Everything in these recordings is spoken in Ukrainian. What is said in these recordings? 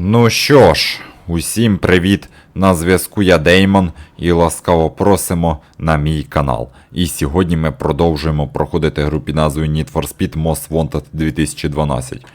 Ну що ж, усім привіт! На зв'язку я Деймон і ласкаво просимо на мій канал. І сьогодні ми продовжуємо проходити гру під назвою Need for Speed Most Wanted 2012.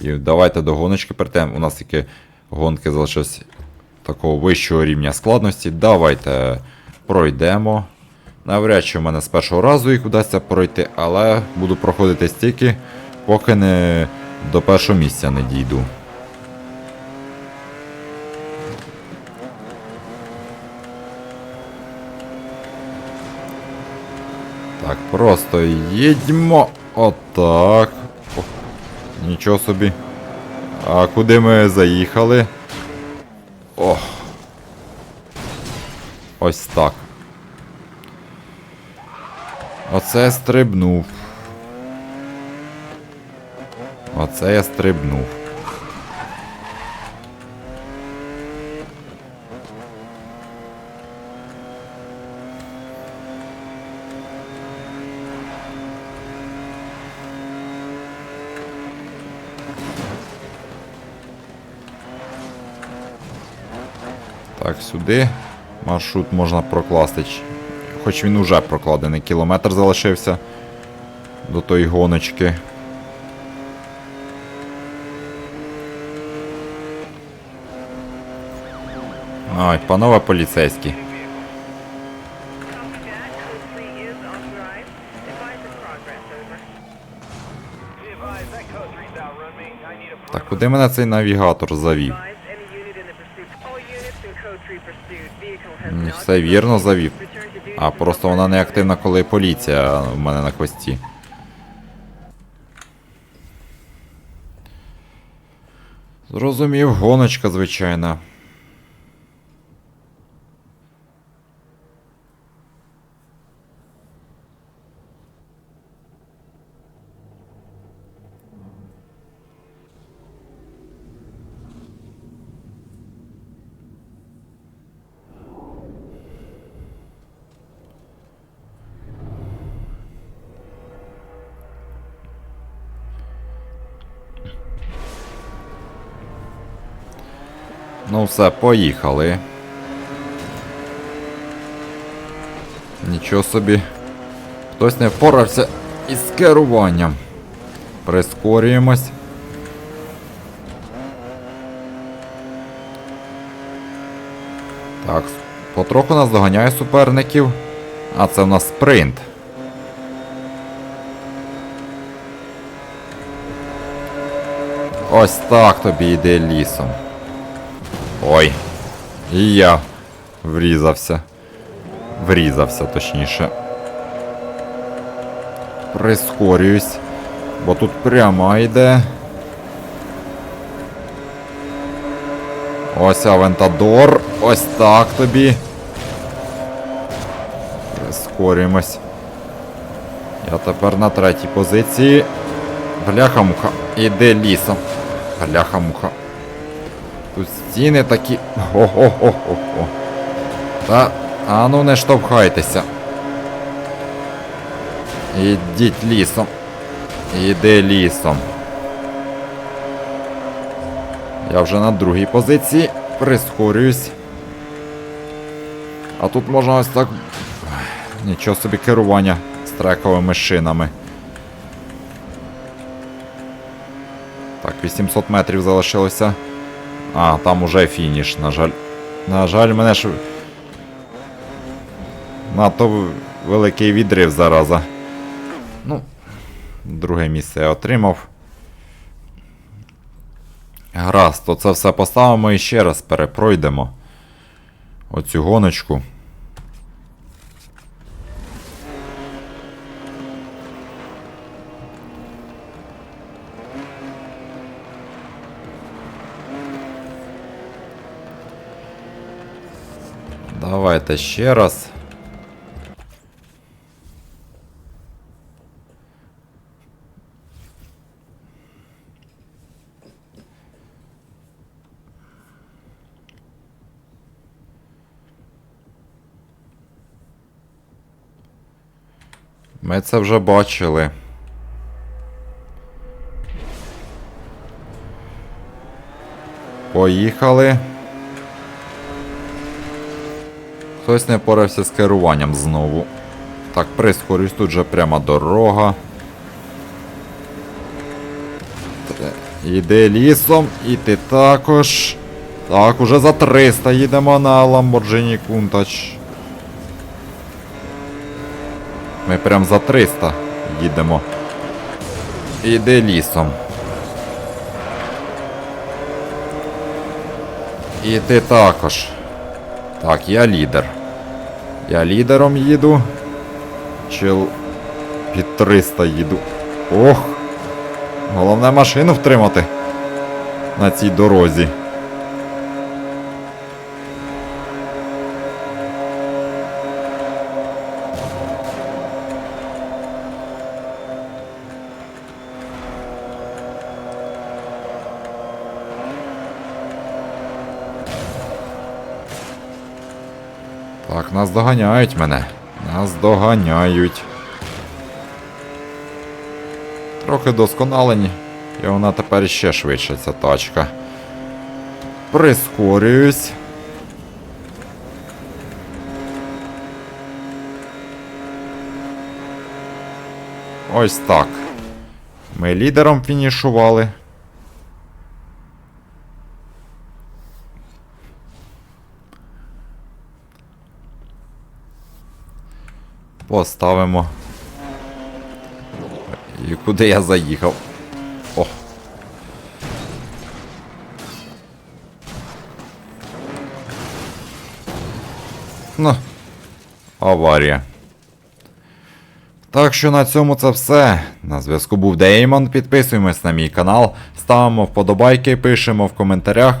І давайте до гоночки перейдемо. У нас тільки гонки залишилось такого вищого рівня складності. Давайте пройдемо. Навряд чи в мене з першого разу їх вдасться пройти, але буду проходити стільки, поки не до першого місця не дійду. Так, просто їдьмо. Отак. О, нічого собі. А куди ми заїхали? Ох. Ось так. Оце стрибнув. Оце я стрибнув. Так, сюди маршрут можна прокласти. Хоч він уже прокладений, кілометр залишився до тої гоночки. Ой, панове поліцейські. Copy that. Code 3 is authorized. Advise of progress, over. Be advised, that code 3's outrun me. I need a Так, куди мене цей навігатор завів? Все вірно завів. А просто вона не активна, коли поліція в мене на хвості. Зрозумів, гоночка, звичайна. Ну все, поїхали. Нічого собі. Хтось не впорався із керуванням. Прискорюємось. Так, потроху нас доганяє суперників. А це в нас спринт. Ось так тобі йде лісом. Ой. І я врізався. Врізався, точніше. Прискорююсь. Бо тут прямо йде. Ось Авентадор. Ось так тобі. Прискорюємось. Я тепер на третій позиції. Бляха-муха. Іди лісом. Бляха-муха. Стіни такі. О-о-о-о-о. Та. А ну не штовхайтеся. Ідіть лісом. Іди лісом. Я вже на другій позиції. Прискорююсь. А тут можна ось так. Нічого собі керування з шинами. Так, 800 метрів залишилося. А, там уже фініш, на жаль. На жаль, мене ж. Надто великий відрив зараза. Ну, друге місце я отримав. Гаразд, то це все поставимо і ще раз перепройдемо. Оцю гоночку. Давайте ще раз. Ми це вже бачили. Поїхали. Хтось не впорався з керуванням знову. Так, прискорюсь, тут же пряма дорога. Іди лісом, і ти також. Так, уже за 300 їдемо на Lamborghini Countach. Ми прям за 300 їдемо. Іди лісом. І ти також. Так, я лідер. Я лідером їду. Чил під 300 їду. Ох! Головне машину втримати на цій дорозі. Так, нас доганяють мене. Нас доганяють. Трохи досконалені. І вона тепер ще швидше, ця тачка. Прискорююсь. Ось так. Ми лідером фінішували. Поставимо. І куди я заїхав? О. Ну. Аварія. Так що на цьому це все. На зв'язку був Деймон. Підписуємось на мій канал, ставимо вподобайки, пишемо в коментарях.